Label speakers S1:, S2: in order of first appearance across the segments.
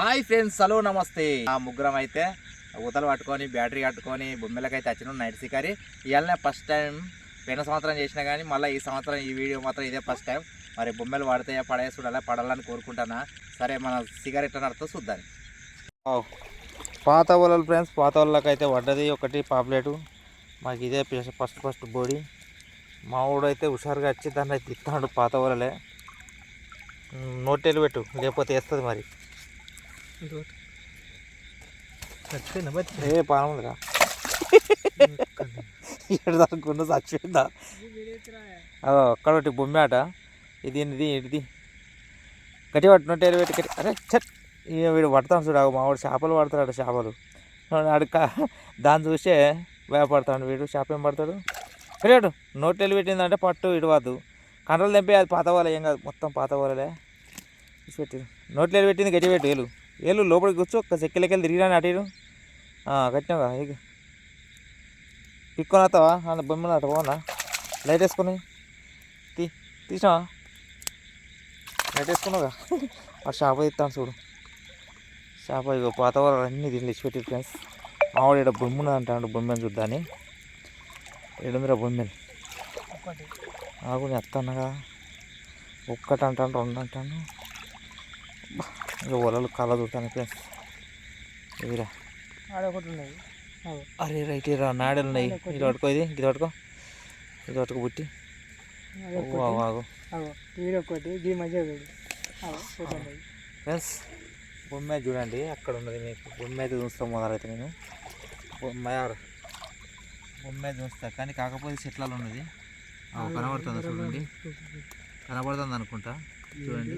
S1: Hi friends hello నమస్తే. ఆ ముగ్గురం అయితే ఊతలు పట్టుకొని బ్యాటరీ కట్టుకొని బొమ్మెలకైతే వచ్చినాం నైట్ సికారి ఇవాళనే ఫస్ట్ టైం పోయిన సంవత్సరం చేసినా కానీ మళ్ళీ ఈ సంవత్సరం ఈ వీడియో మాత్రం ఇదే ఫస్ట్ టైం మరి బొమ్మలు పడతాయా పడేసి చూడాలా పడాలని కోరుకుంటానా? సరే మన సిగరెట్ నడుతూ చూద్దాం. పాత వలలు ఫ్రెండ్స్ పాత వాళ్ళకి అయితే పడ్డది ఒకటి పాపులేటు. మాకు ఇదే ఫస్ట్ ఫస్ట్ బోడీ మా ఊడైతే హుషారుగా వచ్చి దాన్ని అయితే ఇస్తాడు పాత వలలే నోటేలు పెట్టు లేకపోతే వేస్తుంది మరి. ఏ పానముందిరా ఎడదానుకున్న చచ్చిపోయిందా? అదో అక్కడ ఒకటి బొమ్మ ఆట ఇది ఇది ఇది గట్టి పట్టు నోటేలు పెట్టి గట్టి అరే చట్ వీడు పడతాం చూడు ఆగు, మా వాడు చేపలు పడతాడు చేపలు. ఆడు కా- దాన్ని చూసే భయపడతాడు వీడు చేప ఏం పడతాడు? పెట్టాడు నోటేలు పెట్టిందంటే పట్టు ఇటు వద్దు. కంట్రోల్ తెంపి అది పాత వాళ్ళ ఏం కాదు మొత్తం పాత వాళ్ళలే. పెట్టి నోట్లో పెట్టింది గట్టి పెట్టు ఏలు. ఏలు లోపలికి కూర్చో ఒక చెక్కెలకెళ్ళి తిరిగిరాని అటు ఇటు. ఆ, కట్టినావా? ఇక పిక్కొని వస్తావా? అన్న బొమ్మలు అటు పోనా? లైట్ వేసుకొని. తీ తీసినావా? లైట్ వేసుకున్నావుగా? ఆ షాప్ ఇస్తాను చూడు. షాప్ ఇక వాళ్ళు అన్నీ దీన్ని పెట్టి ఫ్రెండ్స్. మావాడు ఇక్కడ బొమ్మను అంటాడు బొమ్మను చూద్దాని ఏడుందిరా బొమ్మలు ఆగు నేను వస్తానుగా ఒక్కటి అంటాను రెండు అంటాను ఇక వలలు కళ్ళ చూస్తాను ఫ్రెండ్స్
S2: ఆడొకటి అవు.
S1: అరే రైట్ రా నాడలు ఉన్నాయి. ఇది పట్టుకో ఇది ఇది పట్టుకో. ఇది పట్టుకో పుట్టి
S2: పోతుంది.
S1: ఫ్రెండ్స్ బొమ్మ చూడండి అక్కడ ఉన్నది మీకు. బొమ్మ అయితే చూస్తాం మొదలైతే నేను. బొమ్మ. బొమ్మ చూస్తా. కానీ కాకపోతే చెట్లలో ఉన్నది. కనబడుతుందా చూడండి. కనబడుతుంది అనుకుంటా. చూడండి.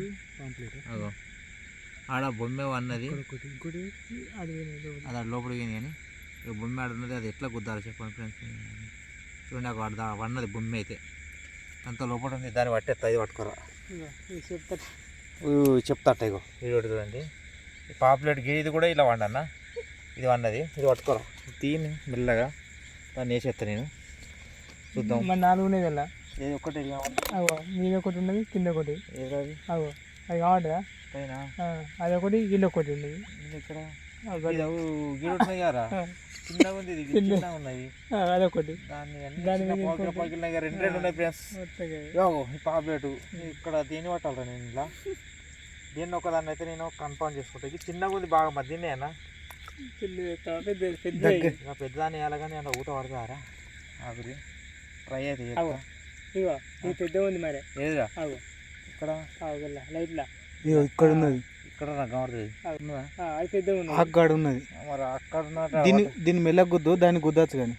S1: అగో. ఆడ బొమ్మ అన్నది.
S2: అది
S1: లోపలికి పోయింది కానీ ఇక బొమ్మ ఆడ ఉన్నది అది ఎట్లా గుద్దాలి చెప్పండి ఫ్రెండ్స్ చూడండి అక్కడ వన్నది బొమ్మ అయితే. అంత లోపల ఉంది దాన్ని పట్టేస్తా ఇది పట్టుకోరా. చెప్తాట ఇగో ఇది ఒకటి చూడండి. ఈ పాపులేట్ గిరి ఇది కూడా ఇలా వండన్న ఇది వండది ఇది పట్టుకోరా. తీని మెల్లగా. దాన్ని వేసేస్తా నేను. చూద్దాం.
S2: నాలుగు ఉన్నది అలా
S1: ఏది ఒక్కటి
S2: అగో మీద ఒకటి ఉన్నది కింద ఒకటి.
S1: ఏది
S2: అది
S1: పైన?
S2: అదొకటి గిల్ల ఒకటి చిన్న.
S1: చిన్నగా ఉన్నది.
S2: ఆ, అదొకటి దాని
S1: రెండు రెండు ఉన్నాయి ఫ్రెండ్స్.
S2: మొత్తగా
S1: యోగో ఈ పాపులేటు ఇక్కడ దీన్ని పట్టాలరా నేను ఇలా? దీన్ని ఒకదాన్ని అయితే నేను కన్ఫర్మ్ చేసుకుంటా. ఇది చిన్నగా ఉంది బాగా దీన్నే అన్న పెద్దదాన్ని వేయాలని అంటే ఊత పడతారా? ఆవిరి ట్రై అయితే
S2: పెద్ద ఉంది మరి.
S1: ఏదిరా? ఇక్కడ?
S2: లైట్లా.
S3: ఇక్కడ ఉన్నది?
S1: ఇక్కడ నాకు కనబడుతుంది
S3: అక్కడ ఉన్నది.
S1: మరి అక్కడ
S3: దీన్ని దీన్ని మెల్ల గుద్దు దాన్ని గుద్దచ్చు కానీ.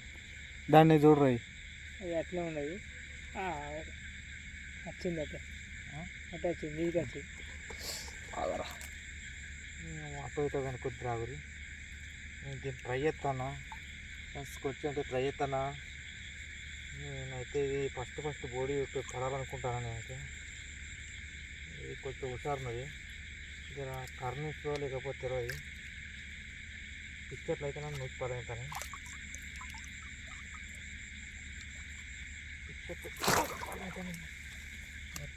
S3: దాన్ని చూడరు
S2: అది అట్లే ఉన్నది. ఆ, వచ్చింది అట్లా.
S1: ఆ?
S2: అట్లా వచ్చింది నీకు వచ్చింది.
S1: ఆగరా. అటు ఇటు కానీ కొద్ది రాగురి. నేను దీన్ని ట్రై చేస్తానా ఫస్ట్ వచ్చి అంటే ట్రై చేస్తానా నేనైతే ఇది ఫస్ట్ ఫస్ట్ బాడీ పడాలనుకుంటాను నేనైతే. ఇది కొంచెం హుషారున్నది. జర కర్నిస్లో లేకపోతే తెలియదు పిక్చర్లు అయితే నన్ను నూచి పడేస్తాను పిక్చర్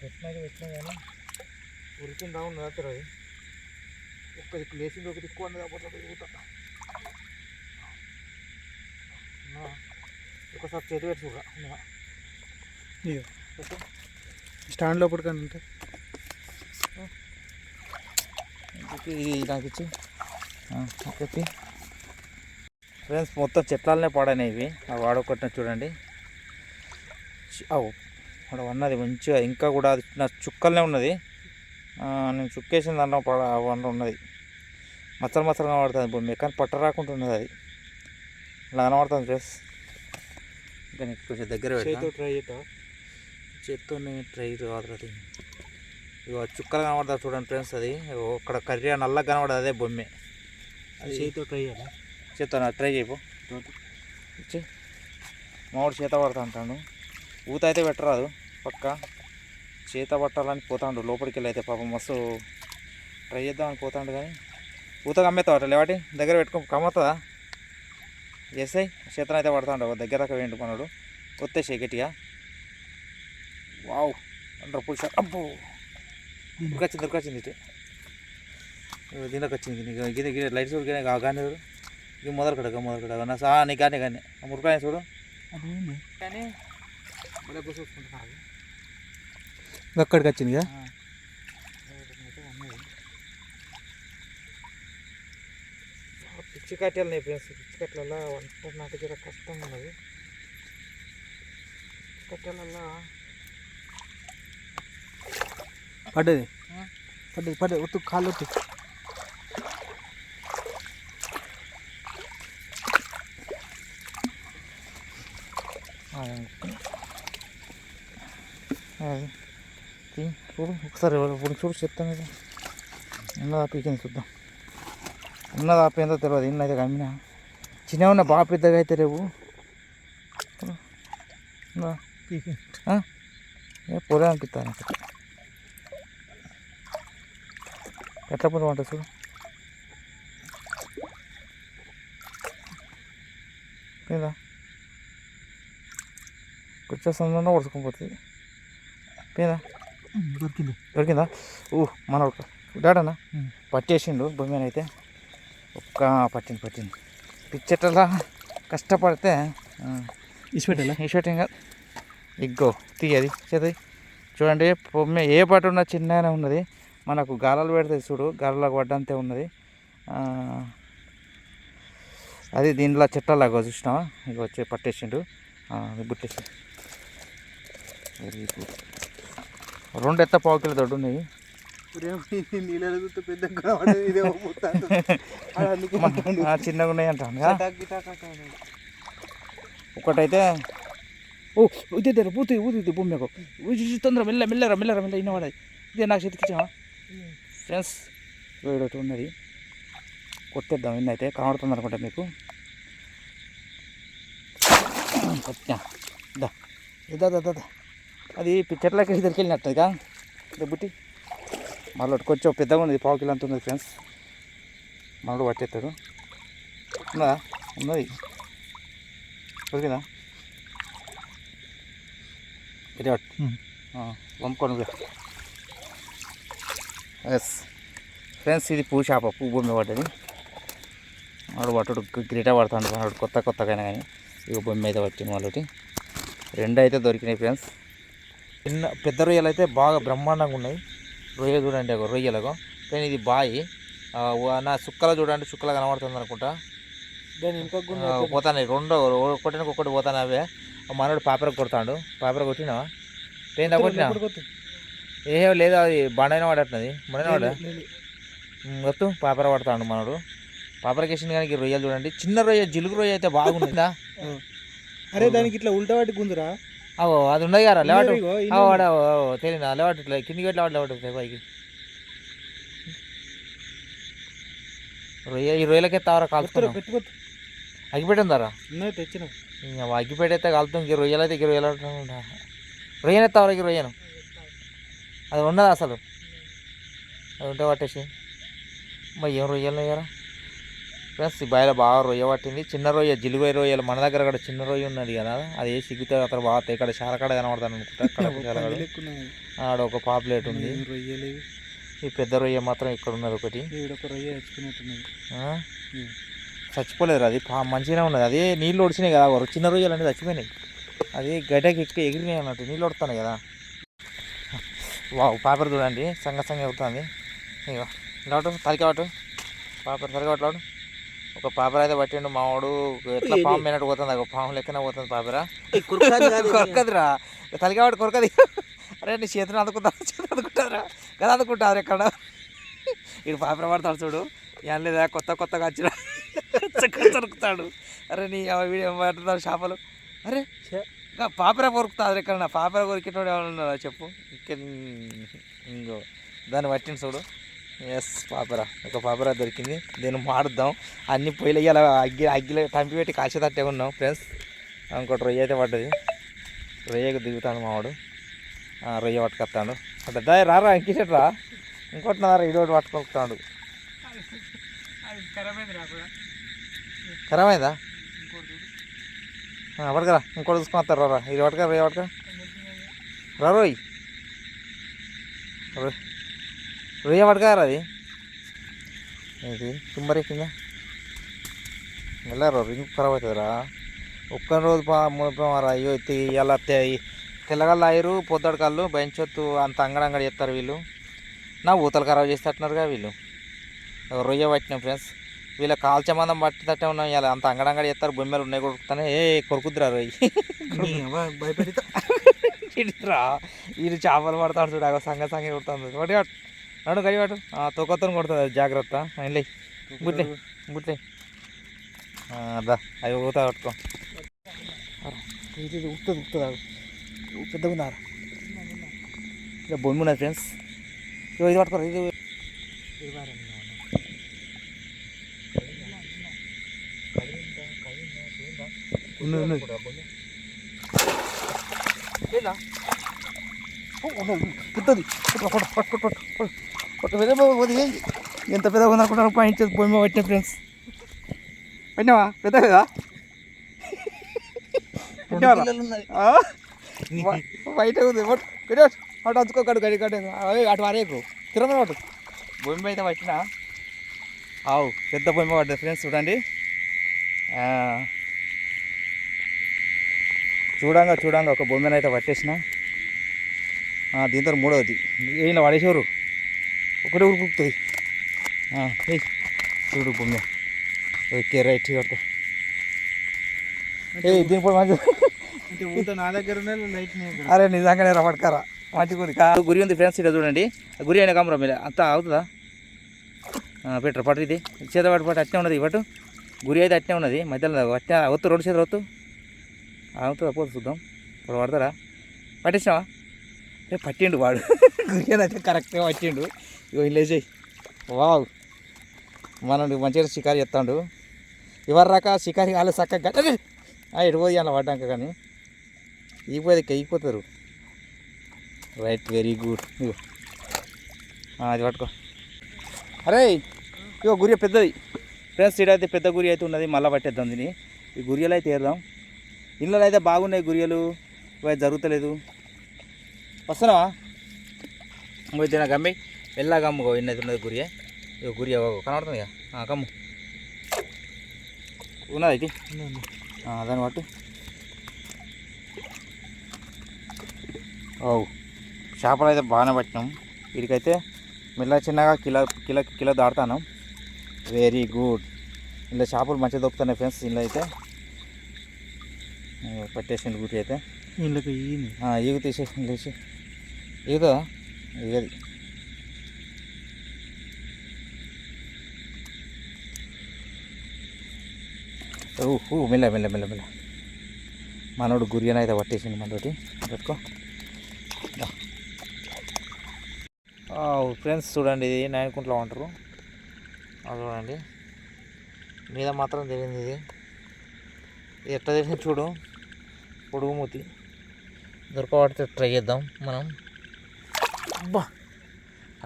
S1: పెట్టినా పెట్టినా కానీ ఉరికిందా ఉన్నదా తెలియదు ఒక్క దిక్కు లేచింది ఒక దిక్కు అన్నది అప్పట్లో ఊట ఒకసారి చేతి పెట్టి చూడరా ఉన్నదా?
S3: ఇగో.
S1: పెట్టు.
S3: స్టాండ్ లోపల కానీ
S1: ఇచ్చి చెప్పి ఫ్రెండ్స్ మొత్తం చెట్లనే పాడైనాయి ఇవి. అవి వాడొకటిన చూడండి. అక్కడ ఉన్నది మంచిగా ఇంకా కూడా అది నా చుక్కలనే ఉన్నది. ఆ, నేను చుక్కేసిన దాంట్లో పడ వంట ఉన్నది. మచ్చలు మచ్చలు కనబడుతుంది భూమి కానీ పట్ట రాకుండా ఉన్నది అది. ఇలా కనబడుతుంది ఫ్రెండ్స్. ఇంకా నీకు కొంచెం దగ్గర పెడతా.
S3: ట్రై చేస్తా
S1: చేత్తో ట్రై కాదు ఇగో చుక్కలు కనబడతా చూడండి ఫ్రెండ్స్ అది. ఇగో అక్కడ కర్రీ నల్లగా కనబడదు అదే బొమ్మే. అది
S3: చేతితో ట్రై చేయాలి?
S1: చేస్తాను ట్రై ఇచ్చి. మామిడి చేత పడతా అంటాడు. ఊత అయితే పెట్టరాదు పక్క. చేత పట్టాలని పోతాడు లోపలికి వెళ్ళి అయితే పాపం మస్తు ట్రై చేద్దామని పోతాడు కానీ. ఊత కమ్మేస్తావు లేవాటి? దగ్గర పెట్టుకో కమ్మవుతుందా? చేస్తాయి చేతన అయితే పడతాడు దగ్గర దాకా వేయండి మనడు కొత్తేసాయి గట్టిగా. వావ్ అంటారు పులుసు. అబ్బో. ఉరికొచ్చింది ఉరికొచ్చింది ఇటు. ఇగో దీనిలోకి వచ్చింది గిది గిది లైట్ చూడు కానీ కానీ చూడు. ఇది మొదలు కడగ మొదలు కడగ నా సా నీ కానీ కానీ మురకాయ చూడు. కానీ
S3: అక్కడికి వచ్చింది కదా?
S1: పిచ్చి కట్టెలు నీ ఫ్రెండ్స్ పిచ్చి కట్టెలలో వంట నాకు జర కష్టం ఉన్నది. పిచ్చి
S3: పడ్డది. పడ్డది పడ్డది ఒత్తు కాళ్ళు ఒత్తు.
S1: చూడు ఒకసారి ఇప్పుడు చూడు చెప్తాను కదా. ఉన్నదా పీకింది చూద్దాం. ఉన్నదా ఆపేందో తెలియదు ఇన్నైతే కమ్మినా. చిన్న ఉన్న బాగా పెద్దగా అయితే రేపు ఉన్నదా? అనిపిస్తాను ఎట్లా పొలం అంట చూడు. లేదా కూర్చో సందర్భంలో ఉడుచుకుపోతుంది పోయిందా?
S3: దొరికింది.
S1: దొరికిందా? ఊ మన డాడనా
S3: ఉమ్.
S1: పట్టేసిండు అయితే. ఒక్క పట్టింది పట్టింది. పిచ్చెట్లా కష్టపడితే
S3: ఇసిపెట్టాలా?
S1: ఇషటింగ్ ఇగ్గో తీయది చేతి చూడండి బొమ్మ ఏ పాట ఉన్నా చిన్నగానే ఉన్నది. మనకు గాలాలు పెడితే చూడు గాలలో పడ్డంతే ఉన్నది. ఆ, అది దీనిలో చెట్టలాగా చూసినావా? ఇక వచ్చి పట్టేసిండు. బుట్టేసి వెరీ గుడ్ రెండు ఎత్త పావు కిలో దొడ్డు ఉన్నాయి. చిన్నగా ఉన్నాయి అంటాను. ఒకటైతే ఓ ఇదే ఊతి ఊది భూమికు తొందర మెల్ల మెల్లరా మెల్లరా మెల్ల ఇన్న వాడది ఇదే నాకు చేతికిచ్చావా ఫ్రెండ్స్ వేడొకటి ఉన్నది. కొట్టేద్దాం ఇన్న అయితే కనబడుతుంది అనుకుంటా మీకు. దా. అది చెట్లకి ఇద్దరికి వెళ్ళినట్టుగా బుట్టి. మళ్ళీ కొంచెం పెద్దగా ఉంది పావు కిలో అంత ఉన్నది ఫ్రెండ్స్. మనోడు పట్టేస్తాడు ఉన్నదా? ఉన్నది. దొరికిందా? ఇది
S3: ఉమ్.
S1: ఎస్. ఫ్రెండ్స్ ఇది పూ చేప పువ్వు బొమ్మ పడ్డది. వాడు పట్టుడు గ్రీటా పడతాడు. వాడు కొత్త కొత్తగా కానీ ఇక బొమ్మ అయితే పట్టింది వాళ్ళకి రెండు అయితే దొరికినాయి ఫ్రెండ్స్. చిన్న పెద్ద రొయ్యలు అయితే బాగా బ్రహ్మాండంగా ఉన్నాయి. రొయ్య చూడండి అగో రొయ్యలకు కానీ ఇది బాయి. నా సుక్కల చూడండి. సుక్కల కనబడుతుంది అనుకుంటా. పోతాయి రెండో ఒకటికి ఒకటి పోతాను అవే. మనోడు పేపర్ కొడతాడు. పేపర్ కొట్టినా?
S3: ఎప్పుడు కొట్టు?
S1: ఏ లేదు అది బండైన వాడట్నది బండైన వాడ?
S3: లే.
S1: మొత్తం పేపర్ పడతాడు మనోడు. పేపర్ కేసిన కానీ రొయ్యలు చూడండి. చిన్న రొయ్య జిలుగు రొయ్య అయితే బాగుందా
S3: అరే దానికి ఇట్లా ఉల్టా పట్టి గుంజురా
S1: అవో అది ఉండదు కదా లేవాటు. వాడ తెలియదు లేవాటు ఇట్లా కిందికి పెట్టి లేవాటు లేవాటు పైకి. రొయ్య ఈ రొయ్యలకే తావర కాల్చుకున్నాం.
S3: పెట్టి కొట్టు.
S1: అగిపెట్టిందారా
S3: ఉన్నది తెచ్చినాం.
S1: ఇంకా అగ్గిపెట్టి అయితే కలుతాం ఇంక రొయ్యలు అయితే ఇంక రొయ్యలు రొయ్యనే తావర రొయ్యను. అది ఉన్నది అసలు? అది ఉంటే పట్టేసి. మరి ఏం రొయ్యలు అయ్యారా ప్లస్ ఈ బాయిలో బాగా రొయ్య పట్టింది. చిన్న రొయ్య జిలుగు రొయ్యలు. మన దగ్గర కూడా చిన్న రొయ్య ఉన్నది కదా. అది ఏ సిగ్గుతే అక్కడ బాగా ఇక్కడ శాలకాడ కనబడతాను అనుకుంటా. ఆడ ఒక పాపులేట్ ఉంది. ఈ పెద్ద రొయ్య మాత్రం ఇక్కడ ఉన్నది ఒకటి. చచ్చిపోలేదు అది. పా మంచిగానే ఉన్నది. అదే నీళ్ళు ఒడిచినాయి కదా. చిన్న రొయ్యలు అనేది చచ్చిపోయినాయి. అది గడ్డకి ఎక్కి ఎగిరినాయి అన్నట్టు. నీళ్ళు ఒడుతున్నాయి కదా. వావ్ పేపర్ చూడండి. సంగ సంగ అవుతుంది. ఇక లాటు తలికావటు పేపర్ తలికావట్లాడు ఒక పేపర్ అయితే పట్టిండు మావాడు. ఎట్లా పాము పోయినట్టు పోతుంది ఒక పాము లెక్కన పోతుంది పేపరా. కొరకదురా. తలికావాడు కొరకది. అరే నీ చేతిని అందుకుంటా చేతి అందుకుంటారా? కదా అందుకుంటారు ఎక్కడ ఇడు పేపర్ పడతాడు చూడు. ఏం లేదా? కొత్త కొత్తగా వచ్చిన. కొరుకుతాడు అరే నీ వీడియో పడుతున్నారు చేపలు. అరే ఇంకా పాపర కొరుకుతాడు ఎక్కడ నా పాపర కొరికేటోడు ఎవరు ఉన్నారా చెప్పు? ఇంకే ఇంకో దాన్ని పట్టింది చూడు. ఎస్ పాపర. ఒక పాపర దొరికింది. దీన్ని మాడుద్దాం అన్ని పొయ్యిలు అయ్యాల అగ్గి అగ్గిలో టంపి పెట్టి కాసేటట్టే ఉన్నాం ఫ్రెండ్స్ ఇంకోటి రొయ్య అయితే పడ్డది. రొయ్యకు దిగుతాడు మావాడు రొయ్య పట్టుకొస్తాడు. అంటే దా రారా ఇంకేసేట రా. ఇంకోటి నా ఇదోటి పట్టుకొస్తాడు.
S2: అది ఖరాబ్ అయింది
S1: పడకరా
S2: ఇంకోటి
S1: చూసుకొని రా ఇది పట్టుక రే పడక రా రోయ్. రొయ్య రొయ్య అది ఇది? తుంబరి కింద? వెళ్ళారు రింగ్ ఖరాబ్ అవుతుందిరా ఒక్క రోజు పా అయ్యో ఇలా తెల్లగల్లు అయ్యారు పొద్దుడు కళ్ళు బెంచొత్తు అంత అంగడంగడి చేస్తారు వీళ్ళు. నా ఊతలు ఖరాబ్ చేసేటట్టున్నారుగా వీళ్ళు. రొయ్య పట్టినాం ఫ్రెండ్స్ వీళ్ళ కాల్చమందం పట్టినట్టే ఉన్నాం ఇలా అంత అంగడంగడి చేస్తారు బొమ్మలు ఉన్నాయి కొడుకుతానే ఏ కొరుకుద్దురా రొయ్యి
S3: భయపెడతా.
S1: ఇటురా ఇది చేపలు పడతాడు చూడు అగో సంగ సంగ కొడుతుంది. ఒకటి పట్టు నడు గడి పట్టు తొక్కతో కొడుతుంది జాగ్రత్త. వెళ్ళి. గుడ్లే గుడ్లే అదా అవి ఊతా పట్టుకో.
S2: ఇది ఉత్తది ఉత్తది. పెద్దగా ఉన్నారు
S1: ఇక బొమ్మ ఉన్నది ఫ్రెండ్స్ ఇది పట్టుకోరా ఇది
S3: ఉన్నది ఉన్నది
S1: పుత్తది పట్టు పట్టు పట్టు పట్టు పట్టు పట్టు పెద్ద బాబు పోతే ఏంది? ఎంత పెద్దగా ఉందనుకుంటారు పాయింట్ బొమ్మ పట్టిన ఫ్రెండ్స్
S3: పెట్టినావా పెద్ద కదా
S1: బయట ఉంది అటు అంచుకోకడు గడి గడి అటు వారేకు తిరగని పట్టు బొమ్మ అయితే పట్టిన ఆవు పెద్ద బొమ్మ పడ్డది ఫ్రెండ్స్ చూడండి చూడంగా చూడంగా ఒక బొమ్మను అయితే పట్టేసిన. దీంతో మూడవది. ఈయన పడేసేవారు ఒకటే ఉరుకుతుంది ఏయ్ చూడు బొమ్మ. ఓకే రైట్ ఏ దీని కూడా మంచి
S3: నా దగ్గర
S1: అరే నిజంగానే రపడకారా మంచి గురి. కా గురి ఉంది ఫ్రెండ్స్ ఇక్కడ చూడండి. ఆ గురి అయిన కమరా మీరు అంత అవుతుందా పెట్టరు పట్టు ఇది. చేత పట్టు పట్టు అట్నే ఉన్నది పట్టు. గురి అయితే అట్నే ఉన్నది మధ్యలో అట్నే వత్తు రెండు చేతులు వత్తు అవుతుందా పోదు చూద్దాం. ఇప్పుడు పడతారా పట్టేసినావా? ఏ పట్టిండు వాడు. గురి అయితే కరెక్ట్గా పట్టిండు. ఇగో ఇల్లేజే వావ్. మనం మంచిగా షికారు చెప్తాడు ఎవరి రాక షికారి కాలే చక్కగా ఎటు పోయి అలా పడ్డాక కానీ? ఈగిపోయి ఎక్కిపోతారు రైట్ వెరీ గుడ్. ఇగో. అది పట్టుకో. అరే! ఇగో గురి పెద్దది. ఫ్రెండ్స్ అయితే పెద్ద గురి అయితే ఉన్నది మళ్ళీ పట్టేద్దాం దీన్ని. ఈ గురియలు అయితే ఏర్దాం? ఇళ్ళలో అయితే బాగున్నాయి గురియలు ఇవి జరుగుతలేదు. వస్తున్నావా? ఇంకో తిన గమ్మి. వెళ్ళా గమ్ము ఇన్నది ఉన్నది గురియ ఇగో గురియ కనబడుతుంది ఇక. కమ్ము ఉన్నది అయితే దాన్ని పట్టు. ఓ చేపలు అయితే బాగానే పట్టినాం. వీడికైతే మిల్ల చిన్నగా కిలో కిలో కిలో దాడుతాను వెరీ గుడ్ ఇలా చేపలు మంచిగా దొరుకుతున్నాయి ఫ్రెండ్స్ ఇందులో అయితే ఇగో పట్టేసింది గురి అయితే. ఆ, ఈగ తీసేసి లేచి. ఈగుతుందా ఈగది. ఊహు మెల్ల మెల్ల మెల్ల మెల్ల. మనోడు గురియన్ అయితే పట్టేసింది మనతోటి పెట్టుకో. ఫ్రెండ్స్ చూడండి ఇది నైన్ కుంట్లో ఉంటారు. అది చూడండి. మీద మాత్రం తెలియదు ఇది. ఇది ఎట్లా తెలిసింది చూడు. పొడుగు మూతి దొరకబడితే ట్రై చేద్దాం మనం. అబ్బా!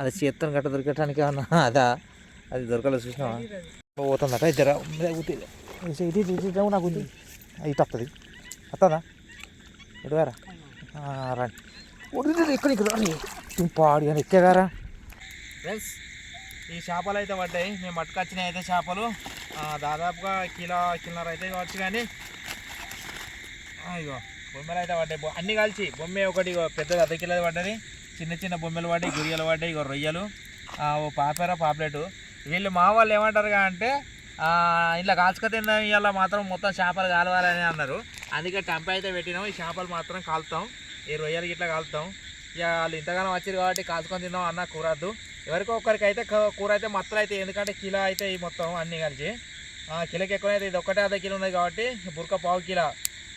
S1: అది చేత్తను గట్ట దొరకటానికి ఏమన్నా అదా? అది దొరకలేదు చూసినా పోతుందట ఇద్దరు. ఇది నాకు ఉంది ఇటు వస్తుంది వస్తుందా ఇటు వేరా? రండి ఇక్కడ ఇక్కడ రండి పాడు అని ఎక్కేగారా ఫ్రెండ్స్ ఈ చేపలు అయితే పడ్డాయి. మేము మట్టుకొచ్చినాయి అయితే చేపలు. దాదాపుగా కిలో కిన్నర అయితే కావచ్చు కానీ ఇగో బొమ్మలు అయితే పడ్డాయి. అన్ని కలిసి బొమ్మే ఒకటి ఇగో పెద్దది అర్ధ కిలో పడ్డది చిన్న చిన్న బొమ్మలు పడ్డాయి గురియలు పడ్డాయి ఇగో రొయ్యలు. ఓ పాపేర పాప్లెట్. వీళ్ళు మా వాళ్ళు ఏమంటారుగా అంటే ఆ, ఇలా కాల్చుక తిన్న ఇవాళ మాత్రం మొత్తం చేపలు కాలవాలని అన్నారు. అందుకే టంప అయితే పెట్టినాం. ఈ చేపలు మాత్రం కాలుతాం. ఈ రొయ్యలు ఇట్లా కాలుతాం. ఇక వాళ్ళు ఇంతగానో వచ్చారు కాబట్టి కాల్చుకొని తిందాం అన్న కూరద్దు. ఎవరికో ఒక్కరికి అయితే కూర అయితే మత్తలు అయితే ఎందుకంటే కిలో అయితే ఈ మొత్తం అన్నీ కలిసి. కిలోకి ఎక్కువైతే ఇది ఒక్కటే అర్ధ కిలో ఉన్నది కాబట్టి బురక పావు కిలో.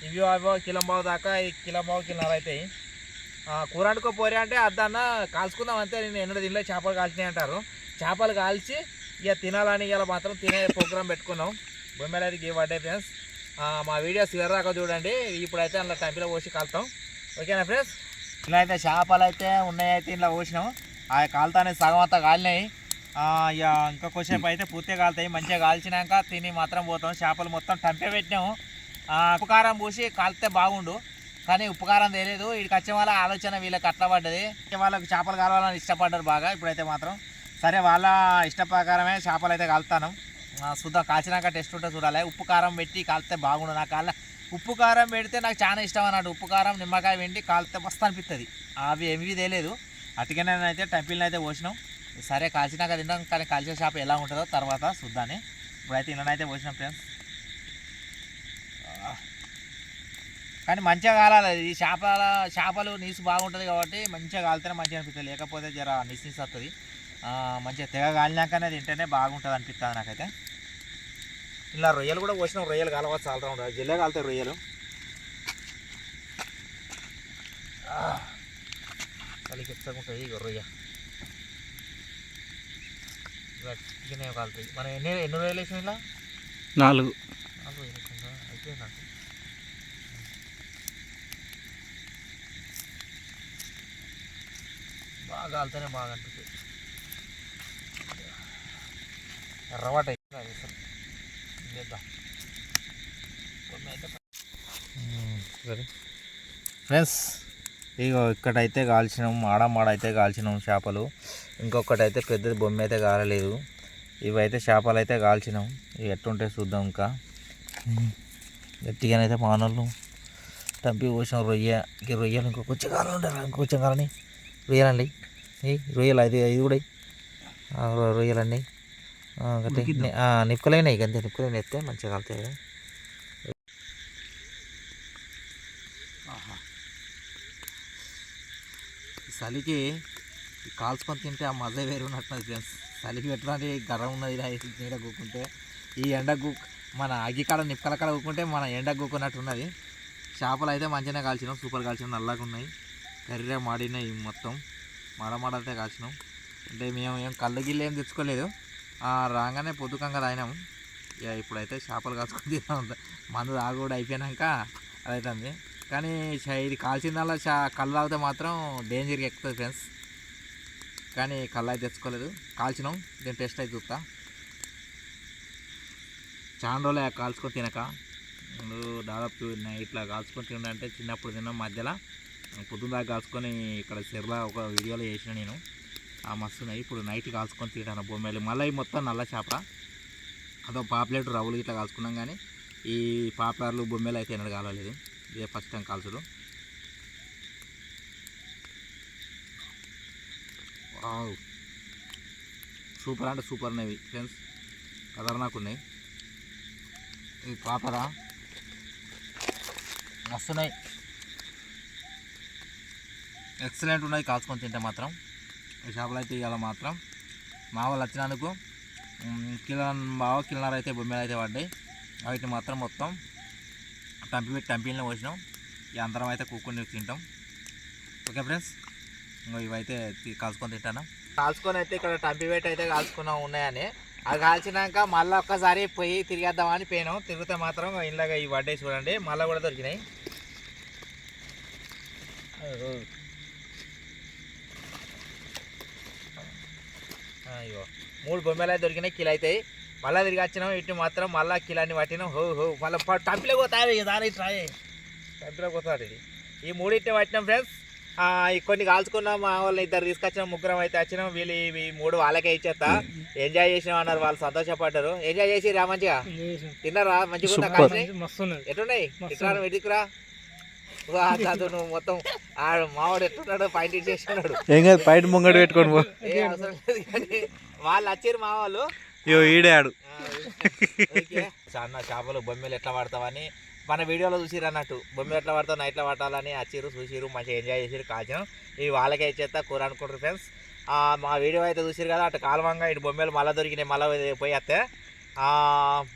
S1: ఇవి అవో కిలో బావు దాకా ఈ కిలో బావు కిలో అవుతాయి. కూర వండుకో పోరే అంటే అద్దన్న కాల్చుకుందాం అంతే నేను ఎన్నడూ తినలే చేపలు కాల్చినాయి అంటారు. చేపలు కాల్చి ఇక తినాలని ఇలా మాత్రం తినే ప్రోగ్రామ్ పెట్టుకున్నాం. బొమ్మలు గీ గివ్ పడ్డాయి ఫ్రెండ్స్. మా వీడియోస్ దాకా చూడండి. ఇప్పుడైతే అందులో టైంలో పోసి కాలుతాం. ఓకేనా ఫ్రెండ్స్? ఇలా అయితే చేపలు అయితే ఉన్నాయైతే అయితే ఇలా పోసినాం. ఆ కాలుతానే సగం అంతా కాలినాయి. ఇక ఇంకా కొద్దిసేపు అయితే పూర్తిగా కాలుతాయి. మంచిగా కాల్చినాక తిని మాత్రం పోతాం. చేపలు మొత్తం టంపే పెట్టినాము. ఉపకారం ఉప్పు కారం బాగుండు. కానీ ఉప్పు కారం తెలియదు. ఇక్కడికి వచ్చే వాళ్ళ ఆలోచన వీళ్ళకి అట్లా పడ్డది. వాళ్ళకి చేపలు కావాలని ఇష్టపడ్డారు బాగా ఇప్పుడైతే మాత్రం. సరే వాళ్ళ ఇష్ట ప్రకారమే చేపలు అయితే కాలుతాను. చూద్దాం. కాల్చినాక టెస్ట్ ఉంటే చూడాలి. ఉప్పు కారం పెట్టి కాలితే బాగుండు. నాకు అలా ఉప్పు కారం పెడితే నాకు చాలా ఇష్టం అన్నట్టు ఉప్పు కారం నిమ్మకాయ వెండి కాలితే మస్తు అనిపిస్తుంది అవి ఏమి తెలియదు. అటుకనే అయితే టెంపిల్ని అయితే పోసినాం. సరే కాల్చినాక తిన్నాం కానీ కాల్చే చేప ఎలా ఉంటుందో తర్వాత చూద్దాని. ఇప్పుడైతే ఇళ్ళనైతే పోసినాం ఫ్రెండ్స్. కానీ మంచిగా కాలాలి. ఈ చేపల చేపలు నీసు బాగుంటుంది కాబట్టి మంచిగా కాలితేనే మంచిగా అనిపిస్తుంది. లేకపోతే జర నీసు నీసు వస్తుంది. మంచిగా తెగ కాలినాకనే తింటేనే బాగుంటుంది అనిపిస్తుంది నాకైతే. ఇలా రొయ్యలు కూడా పోసినాం రొయ్యలు కాలవచ్చు చాలా రౌండ్ జిల్లే కాలుతాయి రొయ్యలు. చలికి ఎత్తకుంటుంది ఇక రొయ్య. గట్టిగానే కాలుతాయి. మనం ఎన్ని ఎన్ని రొయ్యలు వేసినాం ఇలా?
S2: నాలుగు.
S1: నాలుగు రొయ్యలు నాకు బాగా కాలుతూనే బాగా అనిపిస్తుంది ఎర్రవాట సరే. ఫ్రెండ్స్ ఇక ఇక్కడైతే కాల్చినాం ఆడమాడ అయితే కాల్చినాం చేపలు. ఇంకొకటి అయితే పెద్దది బొమ్మ అయితే కాలలేదు ఇవైతే చేపలు అయితే కాల్చినాం. ఇవి ఎట్టుంటే చూద్దాం ఇంకా. గట్టిగానైతే మానవులు టంపి పోసాం రొయ్య ఇంక రొయ్యలు ఇంకో కొంచెం కాలం ఉండాలి ఇంకొంచెం కాలని రొయ్యలండి ఈ రొయ్యలు అది ఇది కూడా రొయ్యలండి గట్టి నిప్పులైనాయి అంతే నిప్పులైన ఎత్తే మంచిగా కాలుతాయి కదా చలికి కాల్చుకొని తింటే ఆ మజా వేరు ఉన్నట్టున్నది ఫ్రెండ్స్ చలికి పెట్టడానికి గర్రం ఉన్నది నీడ కూకుంటే ఈ ఎండ మన అగ్గి కాడ నిప్పల కాడ కూకుంటే మన ఎండ కూకున్నట్టు ఉన్నది. చేపలు అయితే మంచిగానే కాల్చినాం సూపర్ కాల్చినాం నల్లగా ఉన్నాయి. కర్రీ మాడినాయి మొత్తం. మాడ కాల్చినాం. అంటే మేము ఏం కళ్ళు గిల్లు ఏం తెచ్చుకోలేదు. రాగానే పొద్దుకంగా తాగినాము ఇక ఇప్పుడైతే చేపలు కాల్చుకొని తిన్నాం. మందు తాగు కూడా అయిపోయినాక అదైతుంది. కానీ చ- ఇది దానిలో చా కళ్ళు తాగితే మాత్రం డేంజర్గా ఎక్కుతుంది ఫ్రెండ్స్ కానీ కళ్ళు అయితే తెచ్చుకోలేదు. కాల్చినాం. దీని టేస్ట్ అయితే చూస్తా. చాలా రోజులు కాల్చుకొని తినక. ముందు దాదాపు ఇట్లా కాల్చుకొని తినంటే చిన్నప్పుడు తిన్నాం మధ్యలో. పొద్దున్న దాకా కాల్చుకొని ఇక్కడ సిర్లా ఒక వీడియోలో చేసిన నేను. ఆ మస్తున్నాయి ఇప్పుడు నైట్ కాల్చుకొని తింటాను బొమ్మలు మళ్ళీ మొత్తం నల్ల చేప. అదో పాపులేట్ రవ్వులు ఇట్లా కాల్చుకున్నాం కానీ ఈ పాపులర్లు బొమ్మలు అయితే ఎన్నడూ కాలలేదు. ఇదే ఫస్ట్ టైం కాల్చుడు. సూపర్ అంటే సూపర్ ఉన్నాయి. ఫ్రెండ్స్ ఖతర్నాక్ ఉన్నాయి ఈ పాపరా. మస్తున్నాయి. ఎక్సలెంట్ ఉన్నాయి కాల్చుకొని తింటే మాత్రం. ఈ చేపలు అయితే ఇవాళ మాత్రం. మా వాళ్ళు వచ్చినందుకు మ్, కిలో బావ కిలోన్నర అయితే బొమ్మలు అయితే పడ్డాయి. వాటిని మాత్రం మొత్తం టంపి పెట్టి టంపీలో పోసినాం. ఈ అందరం అయితే కూకుని తింటాం. ఓకే ఫ్రెండ్స్ ఇవైతే కాల్చుకొని తింటాను? కాల్చుకొని అయితే ఇక్కడ టంపి పెట్టి అయితే కాల్చుకున్నాం ఉన్నాయని. అది కాల్చినాక మళ్ళీ ఒక్కసారి పోయి తిరిగేద్దామని పోయినాం. తిరిగితే మాత్రం ఇలాగ ఈ వడ్డే చూడండి మళ్ళీ కూడా దొరికినాయి. అయ్యో. మూడు బొమ్మలు అయితే దొరికినాయి కిలో అవుతాయి మళ్ళీ తిరిగి వచ్చినాం ఇటు మాత్రం మళ్ళీ కిలాన్ని పట్టినాం. హో హో. మళ్ళీ టంపిలో పోతాయి దాని ట్రాయ్ టంపిలో పోతాడు ఇది ఈ మూడింటిని పట్టినాం ఫ్రెండ్స్ కొన్ని కాల్చుకున్నాం మా వాళ్ళు ఇద్దరు తీసుకొచ్చిన ముగ్గురం అయితే వచ్చినాం వీళ్ళు ఈ మూడు వాళ్ళకే ఇచ్చేస్తా. ఎంజాయ్ చేసినాం అన్నారు వాళ్ళు సంతోషపడ్డారు. ఎంజాయ్ చేసి రా మంచిగా? తిన్నారా? మంచిగా ఎట్టున్నాయి ఇట్లా ఇటుకురా? నువ్వు మొత్తం. ఆడు మావాడు ఎట్టున్నాడు పాయింట్ చేస్తున్నాడు
S3: ఏం కాదు ముంగడు పెట్టుకోండి
S1: వాళ్ళు వచ్చారు మా వాళ్ళు.
S3: ఇగో ఈడే ఆడు
S1: ఆ, ఓకే. చాలా చేపలు బొమ్మలు ఎట్లా పడతావని మన వీడియోలో చూసిరు అన్నట్టు. బొమ్మ ఎట్లా పడతావు నైట్లో పట్టాలని వచ్చిరు చూసిరు మంచిగా ఎంజాయ్ చేసిరు కాచం ఇవి వాళ్ళకే చేస్తా కూర అనుకుంటారు ఫ్రెండ్స్ మా వీడియో అయితే చూసిరు కదా అటు కాలువంగా ఇటు బొమ్మలు మళ్ళీ దొరికినాయి మళ్ళీ పోయి వస్తే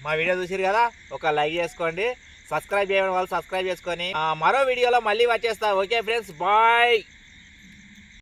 S1: మా వీడియో చూసిరు కదా ఒక లైక్ చేసుకోండి. సబ్స్క్రైబ్ చేయడం వాళ్ళు సబ్స్క్రైబ్ చేసుకొని మరో వీడియోలో మళ్ళీ వచ్చేస్తా. Okay friends bye